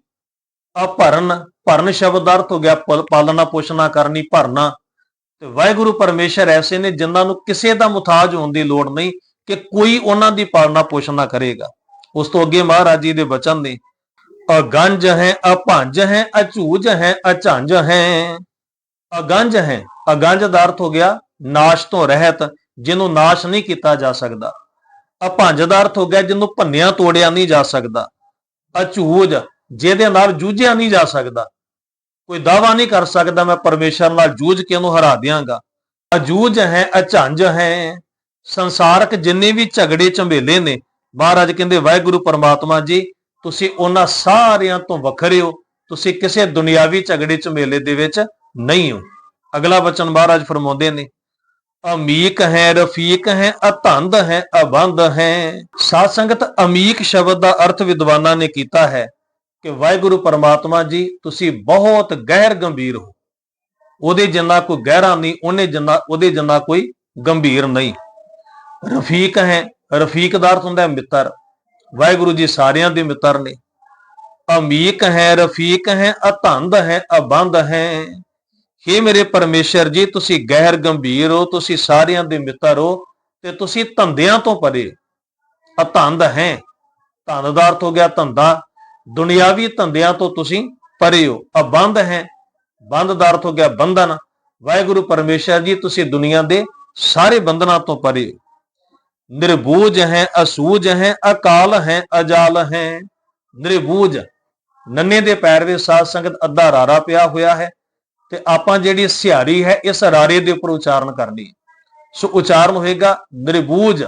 ਅਭਰਨ ਭਰਨ ਸ਼ਬਦ ਦਾ ਅਰਥ ਹੋ ਗਿਆ ਪਲ- ਪਾਲਣਾ, ਪੋਸ਼ਣਾ ਕਰਨੀ, ਭਰਨਾ। ਤੇ ਵਾਹਿਗੁਰੂ ਪਰਮੇਸ਼ਰ ਐਸੇ ਨੇ ਜਿਨ੍ਹਾਂ ਨੂੰ ਕਿਸੇ ਦਾ ਮੁਤਾਜ ਹੋਣ ਦੀ ਲੋੜ ਨਹੀਂ ਕਿ ਕੋਈ ਉਹਨਾਂ ਦੀ ਪਾਲਣਾ, ਪੋਸ਼ਣਾ ਕਰੇਗਾ। ਉਸ ਤੋਂ ਅੱਗੇ ਮਹਾਰਾਜ ਜੀ ਦੇ ਬਚਨ ਨੇ ਅਗੰਜ ਹੈ ਅਭੰਜ ਹੈ ਅਝੂਜ ਹੈ ਅਝੰਜ ਹੈ। ਅਗੰਜ ਹੈ ਅਗੰਜ ਦਾ ਅਰਥ ਹੋ ਗਿਆ, ਨਾਸ਼ ਤੋਂ ਰਹਿਤ, ਜਿਹਨੂੰ ਨਾਸ਼ ਨਹੀਂ ਕੀਤਾ ਜਾ ਸਕਦਾ। ਅਭੰਜ ਦਾ ਅਰਥ ਹੋ ਗਿਆ ਜਿਹਨੂੰ ਭੰਨਿਆ ਤੋੜਿਆ ਨਹੀਂ ਜਾ ਸਕਦਾ। ਅਝੂਜ ਜਿਹਦੇ ਨਾਲ ਜੂਝਿਆ ਨਹੀਂ ਜਾ ਸਕਦਾ। ਕੋਈ ਦਾਵਾ ਨਹੀਂ ਕਰ ਸਕਦਾ, ਮੈਂ ਪਰਮੇਸ਼ਰ ਨਾਲ ਜੂਝ ਕੇ ਉਹਨੂੰ ਹਰਾ ਦਿਆਂਗਾ। ਅਜੂਝ ਹੈ, ਅਝੰਜ ਹੈ। ਸੰਸਾਰਕ ਜਿੰਨੇ ਵੀ ਝਗੜੇ ਝੰਬੇਲੇ ਨੇ, ਮਹਾਰਾਜ ਕਹਿੰਦੇ, ਵਾਹਿਗੁਰੂ ਪਰਮਾਤਮਾ ਜੀ, ਤੁਸੀਂ ਉਹਨਾਂ ਸਾਰਿਆਂ ਤੋਂ ਵੱਖਰੇ ਹੋ। ਤੁਸੀਂ ਕਿਸੇ ਦੁਨਿਆਵੀ ਝਗੜੇ ਝਮੇਲੇ ਦੇ ਵਿੱਚ ਨਹੀਂ ਹੋ। ਅਗਲਾ ਬਚਨ ਮਹਾਰਾਜ ਫਰਮਾਉਂਦੇ ਨੇ ਅਮੀਕ ਹੈ, ਰਫੀਕ ਹੈ ਅਤੰਦ ਹੈ ਅਬੰਧ ਹੈ। ਸਾਧ ਸੰਗਤ ਅਮੀਕ ਸ਼ਬਦ ਦਾ ਅਰਥ ਵਿਦਵਾਨਾਂ ਨੇ ਕੀਤਾ ਹੈ ਕਿ ਵਾਹਿਗੁਰੂ ਪਰਮਾਤਮਾ ਜੀ, ਤੁਸੀਂ ਬਹੁਤ ਗਹਿਰ ਗੰਭੀਰ ਹੋ। ਉਹਦੇ ਜਿੰਨਾ ਕੋਈ ਗਹਿਰਾ ਨਹੀਂ, ਉਹਨੇ ਜਿੰਨਾ, ਉਹਦੇ ਜਿੰਨਾ ਕੋਈ ਗੰਭੀਰ ਨਹੀਂ। ਰਫੀਕ ਹੈ, ਰਫੀਕ ਦਾ ਅਰਥ ਹੁੰਦਾ ਹੈ ਮਿੱਤਰ। ਵਾਹਿਗੁਰੂ ਜੀ ਸਾਰਿਆਂ ਦੇ ਮਿੱਤਰ ਨੇ। ਅਮੀਕ ਹੈ, ਰਫੀਕ ਹੈ ਅਤੰਦ ਹੈ ਅਬੰਧ ਹੈ। हे ਮੇਰੇ ਪਰਮੇਸ਼ਰ ਜੀ, ਤੁਸੀਂ ਗਹਿਰ ਗੰਭੀਰ ਹੋ, ਤੁਸੀਂ ਸਾਰਿਆਂ ਦੇ ਮਿੱਤਰ ਹੋ ਤੇ ਤੁਸੀਂ ਧੰਦਿਆਂ ਤੋਂ ਪਰੇ ਹੋ। ਅਤੰਦ ਹੈ। ਧੰਦ ਦਾ ਅਰਥ ਹੋ ਗਿਆ ਧੰਦਾ। ਦੁਨਿਆਵੀ ਧੰਦਿਆਂ ਤੋਂ ਤੁਸੀਂ ਪਰੇ ਹੋ। ਅਬੰਧ ਹੈ। ਬੰਦ ਦਾ ਅਰਥ ਹੋ ਗਿਆ ਬੰਧਨ। ਵਾਹਿਗੁਰੂ ਪਰਮੇਸ਼ਰ ਜੀ, ਤੁਸੀਂ ਦੁਨੀਆ ਦੇ ਸਾਰੇ ਬੰਧਨਾਂ ਤੋਂ ਪਰੇ ਹੋ। ਨਿਰਬੂਜ ਹੈ, ਅਸੂਜ ਹੈ, ਅਕਾਲ ਹੈ, ਅਜਾਲ ਹੈ। ਨਿਰਬੂਜ। ਨੰਨੇ ਦੇ ਪੈਰ ਦੇ ਸਾਧ ਸੰਗਤ ਅੱਧਾ ਰਾਰਾ ਪਿਆ ਹੋਇਆ ਹੈ। ਤੇ ਆਪਾਂ ਜਿਹੜੀ ਸਿਹਾਰੀ ਹੈ, ਇਸ ਰਾਰੇ ਦੇ ਉੱਪਰ ਉਚਾਰਨ ਕਰਨੀ ਸੋ ਉਚਾਰਨ ਹੋਏਗਾ ਨਿਰਬੂਜ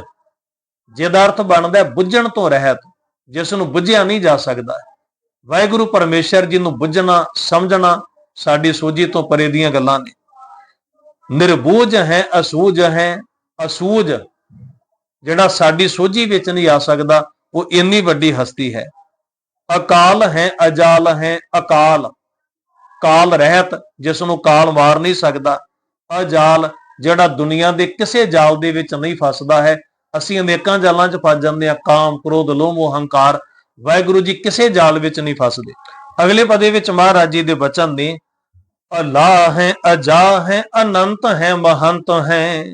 ਜਿਹਦਾ ਅਰਥ ਬਣਦਾ ਬੁੱਝਣ ਤੋਂ ਰਹਿਤ ਜਿਸ ਨੂੰ ਬੁੱਝਿਆ ਨਹੀਂ ਜਾ ਸਕਦਾ। ਵਾਹਿਗੁਰੂ ਪਰਮੇਸ਼ਰ ਜੀ ਨੂੰ ਬੁੱਝਣਾ, ਸਮਝਣਾ ਸਾਡੀ ਸੋਝੀ ਤੋਂ ਪਰੇ ਦੀਆਂ ਗੱਲਾਂ ਨੇ। ਨਿਰਬੂਝ ਹੈ, ਅਸੂਝ ਹੈ, ਅਸੂਝ, ਜਿਹੜਾ ਸਾਡੀ ਸੋਝੀ ਵਿੱਚ ਨਹੀਂ ਆ ਸਕਦਾ, ਉਹ ਇੰਨੀ ਵੱਡੀ ਹਸਤੀ ਹੈ। ਅਕਾਲ ਹੈ, ਅਜਾਲ ਹੈ, ਅਕਾਲ। ਕਾਲ ਰਹਿਤ ਜਿਸ ਨੂੰ ਕਾਲ ਮਾਰ ਨਹੀਂ ਸਕਦਾ। ਅਜਾਲ ਜਿਹੜਾ ਦੁਨੀਆ ਦੇ ਕਿਸੇ ਜਾਲ ਦੇ ਵਿੱਚ ਨਹੀਂ ਫਸਦਾ ਹੈ। ਅਸੀਂ ਅਨੇਕਾਂ ਜਾਲਾਂ 'ਚ ਫਸ ਜਾਂਦੇ ਆ ਕਾਮ, ਕ੍ਰੋਧ, ਲੋਭ ਮੋਹ ਹੰਕਾਰ ਵਾਹਿਗੁਰੂ ਜੀ ਕਿਸੇ ਜਾਲ ਵਿੱਚ ਨਹੀਂ ਫਸਦੇ। ਅਗਲੇ ਪਦੇ ਵਿੱਚ ਮਹਾਰਾਜ ਜੀ ਦੇ ਬਚਨ ਨੇ ਅੱਲਾ ਹੈ ਅਜਾ ਹੈ ਅਨੰਤ ਹੈ ਮਹੰਤ ਹੈ।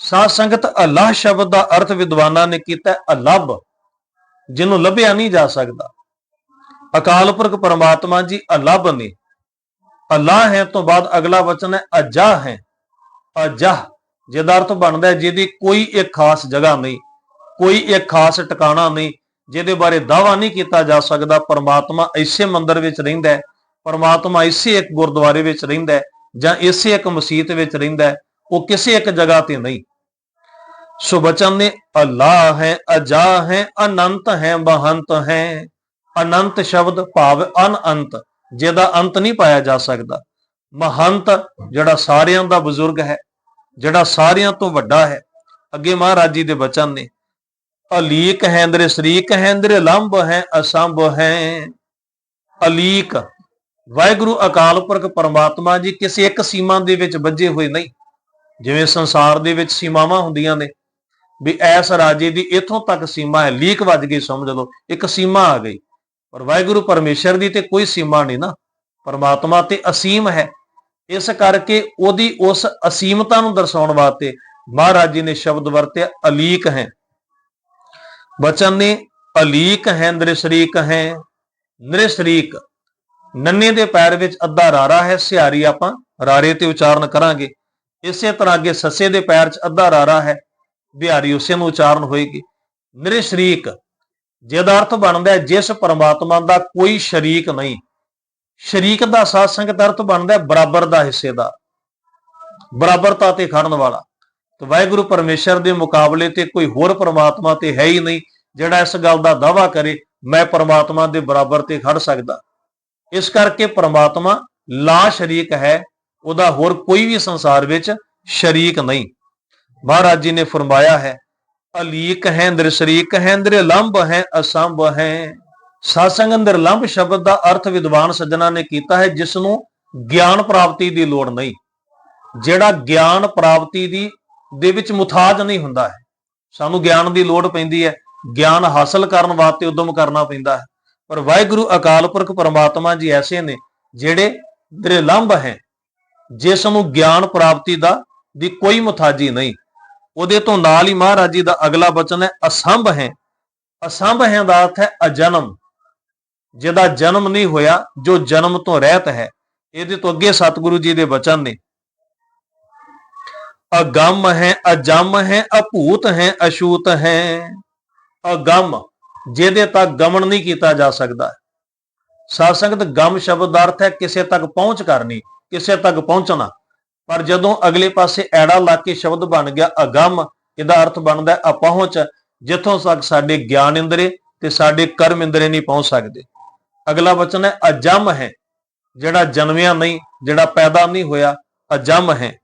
ਸਾਧ ਸੰਗਤ, ਅੱਲਾਹ ਸ਼ਬਦ ਦਾ ਅਰਥ ਵਿਦਵਾਨਾਂ ਨੇ ਕੀਤਾ ਅਲੱਭ ਜਿਹਨੂੰ ਲੱਭਿਆ ਨਹੀਂ ਜਾ ਸਕਦਾ। ਅਕਾਲ ਪੁਰਖ ਪਰਮਾਤਮਾ ਜੀ ਅਲੱਭ ਨੇ। ਅੱਲਾਹ ਹੈ ਤੋਂ ਬਾਅਦ ਅਗਲਾ ਵਚਨ ਹੈ ਅਜਾ ਹੈ। ਅਜਾ ਜਿਹਦਾ ਅਰਥ ਬਣਦਾ ਹੈ, ਜਿਹਦੀ ਕੋਈ ਇੱਕ ਖਾਸ ਜਗ੍ਹਾ ਨਹੀਂ, ਕੋਈ ਇੱਕ ਖਾਸ ਟਿਕਾਣਾ ਨਹੀਂ, ਜਿਹਦੇ ਬਾਰੇ ਦਾਵਾ ਨਹੀਂ ਕੀਤਾ ਜਾ ਸਕਦਾ, ਪਰਮਾਤਮਾ ਇਸੇ ਮੰਦਰ ਵਿੱਚ ਰਹਿੰਦਾ ਹੈ, ਪਰਮਾਤਮਾ ਇਸੇ ਇੱਕ ਗੁਰਦੁਆਰੇ ਵਿੱਚ ਰਹਿੰਦਾ ਹੈ, ਜਾਂ ਇਸੇ ਇੱਕ ਮਸਜਿਦ ਵਿੱਚ ਰਹਿੰਦਾ ਹੈ, ਉਹ ਕਿਸੇ ਇੱਕ ਜਗ੍ਹਾ ਤੇ ਨਹੀਂ। ਸੋ ਬਚਨ ਨੇ, ਅੱਲਾਹ ਹੈ ਅਜਾ ਹੈ, ਅਨੰਤ ਹੈ ਬਹੰਤ ਹੈ। ਅਨੰਤ ਸ਼ਬਦ ਭਾਵ ਅਨੰਤ। ਜਿਹਦਾ ਅੰਤ ਨਹੀਂ ਪਾਇਆ ਜਾ ਸਕਦਾ। ਮਹੰਤ ਜਿਹੜਾ ਸਾਰਿਆਂ ਦਾ ਬਜ਼ੁਰਗ ਹੈ, ਜਿਹੜਾ ਸਾਰਿਆਂ ਤੋਂ ਵੱਡਾ ਹੈ। ਅੱਗੇ ਮਹਾਰਾਜ ਜੀ ਦੇ ਬਚਨ ਨੇ, ਅਲੀਕ ਹੈ ਅੰਦਰ ਸ਼ਰੀਕ ਹੈ ਲੰਬ ਹੈ ਅਸੰਭ ਹੈ। ਅਲੀਕ, ਵਾਹਿਗੁਰੂ ਅਕਾਲ ਪੁਰਖ ਪਰਮਾਤਮਾ ਜੀ ਕਿਸੇ ਇੱਕ ਸੀਮਾ ਦੇ ਵਿੱਚ ਵੱਜੇ ਹੋਏ ਨਹੀਂ। ਜਿਵੇਂ ਸੰਸਾਰ ਦੇ ਵਿੱਚ ਸੀਮਾਵਾਂ ਹੁੰਦੀਆਂ ਨੇ, ਵੀ ਐਸ ਰਾਜੇ ਦੀ ਇਥੋਂ ਤੱਕ ਸੀਮਾ ਹੈ, ਲੀਕ ਵੱਜ ਗਈ, ਸਮਝ ਲਓ, ਇੱਕ ਸੀਮਾ ਆ ਗਈ। ਪਰ ਵਾਹਿਗੁਰੂ ਪਰਮੇਸ਼ਰ ਦੀ ਤੇ ਕੋਈ ਸੀਮਾ ਨਹੀਂ ਨਾ। ਪਰਮਾਤਮਾ ਤੇ ਅਸੀਮ ਹੈ। ਇਸ ਕਰਕੇ ਉਹਦੀ ਉਸ ਅਸੀਮਤਾ ਨੂੰ ਦਰਸਾਉਣ ਵਾਸਤੇ ਮਹਾਰਾਜ ਜੀ ਨੇ ਸ਼ਬਦ ਵਰਤਿਆ, ਅਲੀਕ ਹੈ। ਬਚਨ ਨੇ ਅਲੀਕ ਹੈ, ਨਿਰਸ਼ਰੀਕ ਹੈ। ਨਿਰਸ਼ਰੀਕ, ਨੰਨੇ ਦੇ ਪੈਰ ਵਿੱਚ ਅੱਧਾ ਰਾਰਾ ਹੈ, ਸਿਹਾਰੀ ਆਪਾਂ ਰਾਰੇ ਤੇ ਉਚਾਰਨ ਕਰਾਂਗੇ। ਇਸੇ ਤਰ੍ਹਾਂ ਅੱਗੇ ਸੱਸੇ ਦੇ ਪੈਰ 'ਚ ਅੱਧਾ ਰਾਰਾ ਹੈ, ਬਿਹਾਰੀ ਉਸੇ ਨੂੰ ਉਚਾਰਨ ਹੋਏਗੀ। ਨਿਰਸ਼ਰੀਕ ਜਿਹਦਾ ਅਰਥ ਬਣਦਾ ਹੈ ਜਿਸ ਪਰਮਾਤਮਾ ਦਾ ਕੋਈ ਸ਼ਰੀਕ ਨਹੀਂ। ਸ਼ਰੀਕ ਦਾ ਸਾਧ ਸੰਗਤ ਅਰਥ ਬਣਦਾ ਹੈ ਬਰਾਬਰ ਦਾ ਹਿੱਸੇਦਾਰ ਬਰਾਬਰਤਾ ਤੇ ਖੜਨ ਵਾਲਾ। ਤੇ ਵਾਹਿਗੁਰੂ ਪਰਮੇਸ਼ਰ ਦੇ ਮੁਕਾਬਲੇ ਤੇ ਕੋਈ ਹੋਰ ਪਰਮਾਤਮਾ ਤੇ ਹੈ ਹੀ ਨਹੀਂ, ਜਿਹੜਾ ਇਸ ਗੱਲ ਦਾ ਦਾਵਾ ਕਰੇ, ਮੈਂ ਪਰਮਾਤਮਾ ਦੇ ਬਰਾਬਰ ਤੇ ਖੜ ਸਕਦਾ। ਇਸ ਕਰਕੇ ਪਰਮਾਤਮਾ ਲਾ ਸ਼ਰੀਕ ਹੈ, ਉਹਦਾ ਹੋਰ ਕੋਈ ਵੀ ਸੰਸਾਰ ਵਿੱਚ ਸ਼ਰੀਕ ਨਹੀਂ। ਮਹਾਰਾਜ ਜੀ ਨੇ ਫਰਮਾਇਆ ਹੈ ਅਲੀਕ ਹੈ ਅੰਦਰ ਸ਼ਰੀਕ ਹੈ, ਅੰਦਰ ਲੰਬ ਹੈ, ਅਸੰਭ ਹੈ। ਸਾਸੰਗ ਅੰਦਰ ਲੰਬ ਸ਼ਬਦ ਦਾ ਅਰਥ ਵਿਦਵਾਨ ਸੱਜਣਾ ਨੇ ਕੀਤਾ ਹੈ ਜਿਸ ਨੂੰ ਗਿਆਨ ਪ੍ਰਾਪਤੀ ਦੀ ਲੋੜ ਨਹੀਂ। ਜਿਹੜਾ ਗਿਆਨ ਪ੍ਰਾਪਤੀ ਦੀ, ਦੇ ਵਿੱਚ ਮੁਤਾਜ ਨਹੀਂ ਹੁੰਦਾ ਹੈ। ਸਾਨੂੰ ਗਿਆਨ ਦੀ ਲੋੜ ਪੈਂਦੀ ਹੈ। ਗਿਆਨ ਹਾਸਲ ਕਰਨ ਵਾਸਤੇ ਉਦਮ ਕਰਨਾ ਪੈਂਦਾ ਹੈ। ਪਰ ਵਾਹਿਗੁਰੂ ਅਕਾਲ ਪੁਰਖ ਪਰਮਾਤਮਾ ਜੀ ਐਸੇ ਨੇ, ਜਿਹੜੇ ਦ੍ਰਿਲੰਭ ਹੈ ਜਿਸ ਨੂੰ ਗਿਆਨ ਪ੍ਰਾਪਤੀ ਦਾ, ਦੀ ਕੋਈ ਮੁਤਾਜੀ ਨਹੀਂ। ਉਹਦੇ ਤੋਂ ਨਾਲ ਹੀ ਮਹਾਰਾਜ ਜੀ ਦਾ ਅਗਲਾ ਬਚਨ ਹੈ, ਅਸੰਭ ਹੈ। ਅਸੰਭ ਹੈ ਦਾ ਅਰਥ ਹੈ ਅਜਨਮ। ਜਿਹਦਾ ਜਨਮ ਨਹੀਂ ਹੋਇਆ, ਜੋ ਜਨਮ ਤੋਂ ਰਹਿਤ ਹੈ। ਇਹਦੇ ਤੋਂ ਅੱਗੇ ਸਤਿਗੁਰੂ ਜੀ ਦੇ ਬਚਨ ਨੇ। ਅਗੰਮ ਹੈ, ਅਜਮ ਹੈ, ਅਭੂਤ ਹੈ ਅਸ਼ੂਤ ਹੈ। ਅਗੰਮ, ਜਿਹਦੇ ਤੱਕ ਗਮਨ ਨਹੀਂ ਕੀਤਾ ਜਾ ਸਕਦਾ। ਸਾਧ ਸੰਗਤ, ਗਮ ਸ਼ਬਦ ਦਾ ਅਰਥ ਹੈ ਕਿਸੇ ਤੱਕ ਪਹੁੰਚ ਕਰਨੀ, ਕਿਸੇ ਤੱਕ ਪਹੁੰਚਣਾ। ਪਰ ਜਦੋਂ ਅਗਲੇ ਪਾਸੇ ਐੜਾ ਲਾ ਕੇ ਸ਼ਬਦ ਬਣ ਗਿਆ ਅਗੰਮ, ਇਹਦਾ ਅਰਥ ਬਣਦਾ ਹੈ ਅਪਹੁੰਚ, ਜਿੱਥੋਂ ਤੱਕ ਸਾਡੇ ਗਿਆਨ ਇੰਦਰੇ ਤੇ ਸਾਡੇ ਕਰਮ ਇੰਦਰੇ ਨਹੀਂ ਪਹੁੰਚ ਸਕਦੇ। ਅਗਲਾ ਵਚਨ ਹੈ, ਅਜਮ ਹੈ। ਜਿਹੜਾ ਜਨਮਿਆ ਨਹੀਂ, ਜਿਹੜਾ ਪੈਦਾ ਨਹੀਂ ਹੋਇਆ, ਅਜਮ ਹੈ।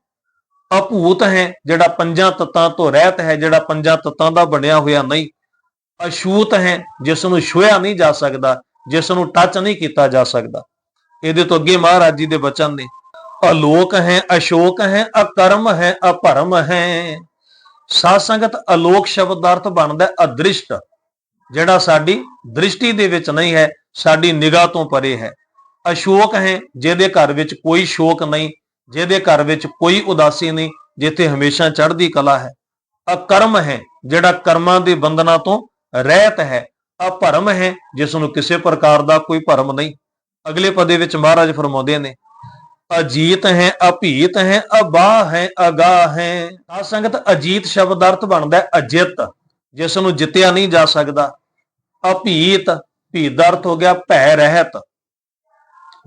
ਅਭੂਤ ਹੈ, ਜਿਹੜਾ ਪੰਜਾਂ ਤੱਤਾਂ ਤੋਂ ਰਹਿਤ ਹੈ, ਜਿਹੜਾ ਪੰਜਾਂ ਤੱਤਾਂ ਦਾ ਬਣਿਆ ਹੋਇਆ ਨਹੀਂ। ਅਸ਼ੂਤ ਹੈ ਜਿਸ ਨੂੰ ਛੁਇਆ ਨਹੀਂ ਜਾ ਸਕਦਾ ਜਿਸ ਨੂੰ ਟੱਚ ਨਹੀਂ ਕੀਤਾ ਜਾ ਸਕਦਾ। ਇਹਦੇ ਤੋਂ ਅੱਗੇ ਮਹਾਰਾਜ ਜੀ ਦੇ ਬਚਨ ਨੇ ਅਲੋਕ ਹੈ, ਅਸ਼ੋਕ ਹੈ, ਅਕਰਮ ਹੈ, ਅਪਰਮ ਹੈ। ਸਾਧ ਸੰਗਤ ਅਲੋਕ ਸ਼ਬਦ ਦਾ ਅਰਥ ਬਣਦਾ ਅਦ੍ਰਿਸ਼ਟ, ਜਿਹੜਾ ਸਾਡੀ ਦ੍ਰਿਸ਼ਟੀ ਦੇ ਵਿੱਚ ਨਹੀਂ ਹੈ, ਸਾਡੀ ਨਿਗਾਹ ਤੋਂ ਪਰੇ ਹੈ। ਅਸ਼ੋਕ ਹੈ, ਜਿਹਦੇ ਘਰ ਵਿੱਚ ਕੋਈ ਸ਼ੋਕ ਨਹੀਂ, ਜਿਹਦੇ ਘਰ ਵਿੱਚ ਕੋਈ ਉਦਾਸੀ ਨਹੀਂ, ਜਿੱਥੇ ਹਮੇਸ਼ਾ ਚੜ੍ਹਦੀ ਕਲਾ ਹੈ। ਅਕਰਮ ਹੈ, ਜਿਹੜਾ ਕਰਮਾਂ ਦੇ ਬੰਧਨਾਂ ਤੋਂ ਰਹਿਤ ਹੈ ਅਭਰਮ ਹੈ ਜਿਸ ਨੂੰ ਕਿਸੇ ਪ੍ਰਕਾਰ ਦਾ ਕੋਈ ਭਰਮ ਨਹੀਂ। ਅਗਲੇ ਪਦੇ ਵਿੱਚ ਮਹਾਰਾਜ ਫਰਮਾਉਂਦੇ ਨੇ ਅਜੀਤ ਹੈ, ਅਭੀਤ ਹੈ, ਅਬਾਹ ਹੈ ਅਗਾ ਹੈ। ਆ ਸੰਗਤ ਅਜੀਤ ਸ਼ਬਦ ਦਾ ਅਰਥ ਬਣਦਾ ਹੈ ਅਜਿਤ, ਜਿਸ ਨੂੰ ਜਿੱਤਿਆ ਨਹੀਂ ਜਾ ਸਕਦਾ। ਅਭੀਤ, ਭੀਤ ਦਾ ਅਰਥ ਹੋ ਗਿਆ ਭੈ ਰਹਿਤ।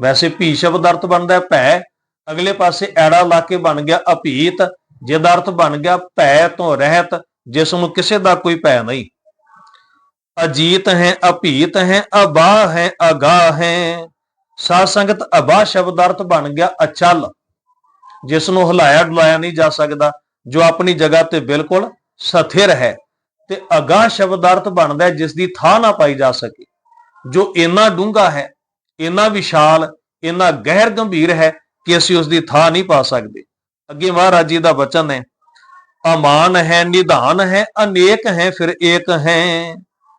ਵੈਸੇ ਭੀ ਸ਼ਬਦ ਦਾ ਅਰਥ ਬਣਦਾ ਹੈ ਭੈ। ਅਗਲੇ ਪਾਸੇ ਐੜਾ ਲਾ ਕੇ ਬਣ ਗਿਆ ਅਭੀਤ, ਜਿਹਦਾ ਅਰਥ ਬਣ ਗਿਆ ਭੈ ਤੋਂ ਰਹਿਤ, ਜਿਸ ਨੂੰ ਕਿਸੇ ਦਾ ਕੋਈ ਭੈ ਨਹੀਂ। ਅਜੀਤ ਹੈ, ਅਭੀਤ ਹੈ, ਅਬਾਹ ਹੈ ਅਗਾ ਹੈ। ਸਾਧ ਸੰਗਤ ਅਬਾਹ ਸ਼ਬਦ ਅਰਥ ਬਣ ਗਿਆ ਅਚਲ ਜਿਸ ਨੂੰ ਹਿਲਾਇਆ ਡੁਲਾਇਆ ਨਹੀਂ ਜਾ ਸਕਦਾ, ਜੋ ਆਪਣੀ ਜਗ੍ਹਾ ਤੇ ਬਿਲਕੁਲ ਸਥਿਰ ਹੈ ਤੇ ਅਗਾ ਸ਼ਬਦ ਅਰਥ ਬਣਦਾ ਹੈ ਜਿਸ ਦੀ ਥਾਂ ਨਾ ਪਾਈ ਜਾ ਸਕੇ। ਜੋ ਇੰਨਾ ਡੂੰਘਾ ਹੈ, ਇੰਨਾ ਵਿਸ਼ਾਲ, ਇੰਨਾ ਗਹਿਰ ਗੰਭੀਰ ਹੈ ਕਿ ਅਸੀਂ ਉਸ ਦੀ ਥਾਂ ਨਹੀਂ ਪਾ ਸਕਦੇ। ਅੱਗੇ ਮਹਾਰਾਜ ਜੀ ਦਾ ਬਚਨ ਹੈ, ਅਮਾਨ ਹੈ, ਨਿਧਾਨ ਹੈ, ਅਨੇਕ ਹੈ, ਫਿਰ ਏਕ ਹੈ।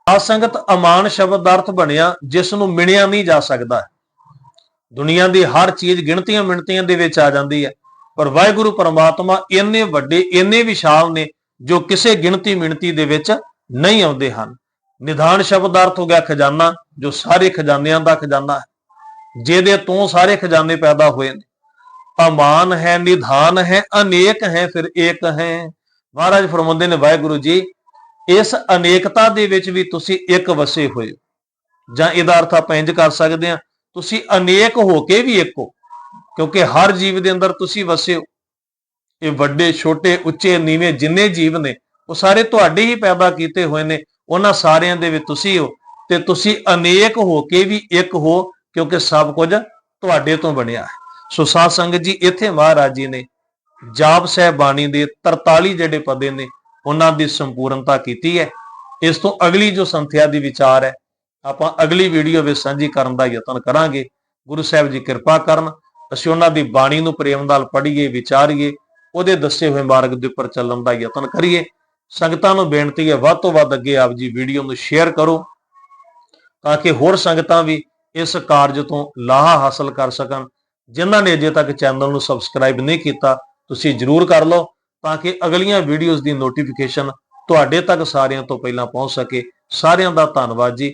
ਆ ਸੰਗਤ ਅਮਾਨ ਸ਼ਬਦ ਦਾ ਅਰਥ ਬਣਿਆ ਜਿਸ ਨੂੰ ਮਿਣਿਆ ਨਹੀਂ ਜਾ ਸਕਦਾ। ਦੁਨੀਆ ਦੀ ਹਰ ਚੀਜ਼ ਗਿਣਤੀਆਂ ਮਿਣਤੀਆਂ ਦੇ ਵਿੱਚ ਆ ਜਾਂਦੀ ਹੈ। ਪਰ ਵਾਹਿਗੁਰੂ ਪਰਮਾਤਮਾ ਇੰਨੇ ਵੱਡੇ, ਇੰਨੇ ਵਿਸ਼ਾਲ ਨੇ ਜੋ ਕਿਸੇ ਗਿਣਤੀ ਮਿਣਤੀ ਦੇ ਵਿੱਚ ਨਹੀਂ ਆਉਂਦੇ ਹਨ। ਨਿਧਾਨ ਸ਼ਬਦ ਦਾ ਅਰਥ ਹੋ ਗਿਆ ਖਜ਼ਾਨਾ, ਜੋ ਸਾਰੇ ਖਜ਼ਾਨਿਆਂ ਦਾ ਖਜ਼ਾਨਾ ਹੈ, ਜਿਹਦੇ ਤੋਂ ਸਾਰੇ ਖਜ਼ਾਨੇ ਪੈਦਾ ਹੋਏ ਨੇ। ਅਮਾਨ ਹੈ, ਨਿਧਾਨ ਹੈ, ਅਨੇਕ ਹੈ, ਫਿਰ ਏਕ ਹੈ। ਮਹਾਰਾਜ ਫਰਮਾਉਂਦੇ ਨੇ, ਵਾਹਿਗੁਰੂ ਜੀ, ਇਸ ਅਨੇਕਤਾ ਦੇ ਵਿੱਚ ਵੀ ਤੁਸੀਂ ਇੱਕ ਵਸੇ ਹੋਏ ਹੋ। ਜਾਂ ਇਹਦਾ ਅਰਥ ਆਪਾਂ ਇੰਜ ਕਰ ਸਕਦੇ ਹਾਂ ਤੁਸੀਂ ਅਨੇਕ ਹੋ ਕੇ ਵੀ ਇੱਕ ਹੋ, ਕਿਉਂਕਿ ਹਰ ਜੀਵ ਦੇ ਅੰਦਰ ਤੁਸੀਂ ਵਸੇ ਹੋ। ਇਹ ਵੱਡੇ, ਛੋਟੇ, ਉੱਚੇ, ਨੀਵੇਂ ਜਿੰਨੇ ਜੀਵ ਨੇ, ਉਹ ਸਾਰੇ ਤੁਹਾਡੇ ਹੀ ਪੈਦਾ ਕੀਤੇ ਹੋਏ ਨੇ, ਉਹਨਾਂ ਸਾਰਿਆਂ ਦੇ ਵਿੱਚ ਤੁਸੀਂ ਹੋ ਤੇ ਤੁਸੀਂ ਅਨੇਕ ਹੋ ਕੇ ਵੀ ਇੱਕ ਹੋ, ਕਿਉਂਕਿ ਸਭ ਕੁਝ ਤੁਹਾਡੇ ਤੋਂ ਬਣਿਆ ਹੈ। ਸੋ ਸਾਧ ਸੰਗਤ ਜੀ, ਇੱਥੇ ਮਹਾਰਾਜ ਜੀ ਨੇ ਜਾਪ ਸਾਹਿਬ ਬਾਣੀ ਦੇ 43 ਜਿਹੜੇ ਪਦੇ ਨੇ, ਉਹਨਾਂ ਦੀ ਸੰਪੂਰਨਤਾ ਕੀਤੀ ਹੈ। ਇਸ ਤੋਂ ਅਗਲੀ ਜੋ ਸੰਥਿਆ ਦੀ ਵਿਚਾਰ ਹੈ ਆਪਾਂ ਅਗਲੀ ਵੀਡੀਓ ਵਿੱਚ ਸਾਂਝੀ ਕਰਨ ਦਾ ਯਤਨ ਕਰਾਂਗੇ। ਗੁਰੂ ਸਾਹਿਬ ਜੀ ਕਿਰਪਾ ਕਰਨ, ਅਸੀਂ ਉਹਨਾਂ ਦੀ ਬਾਣੀ ਨੂੰ ਪ੍ਰੇਮ ਨਾਲ ਪੜ੍ਹੀਏ, ਵਿਚਾਰੀਏ, ਉਹਦੇ ਦੱਸੇ ਹੋਏ ਮਾਰਗ ਦੇ ਉੱਪਰ ਚੱਲਣ ਦਾ ਯਤਨ ਕਰੀਏ। ਸੰਗਤਾਂ ਨੂੰ ਬੇਨਤੀ ਹੈ, ਵੱਧ ਤੋਂ ਵੱਧ ਅੱਗੇ ਆਪ ਜੀ ਵੀਡੀਓ ਨੂੰ ਸ਼ੇਅਰ ਕਰੋ, ਤਾਂ ਕਿ ਹੋਰ ਸੰਗਤਾਂ ਵੀ ਇਸ ਕਾਰਜ ਤੋਂ ਲਾਹਾ ਹਾਸਲ ਕਰ ਸਕਣ। ਜਿਨ੍ਹਾਂ ਨੇ ਅਜੇ ਤੱਕ ਚੈਨਲ ਨੂੰ ਸਬਸਕ੍ਰਾਈਬ ਨਹੀਂ ਕੀਤਾ, ਤੁਸੀਂ ਜਰੂਰ ਕਰ ਲਓ, ਤਾਂ ਕਿ ਅਗਲੀਆਂ ਵੀਡੀਓਜ਼ ਦੀ ਨੋਟੀਫਿਕੇਸ਼ਨ ਤੁਹਾਡੇ ਤੱਕ ਸਾਰਿਆਂ ਤੋਂ ਪਹਿਲਾਂ ਪਹੁੰਚ ਸਕੇ। ਸਾਰਿਆਂ ਦਾ ਧੰਨਵਾਦ ਜੀ।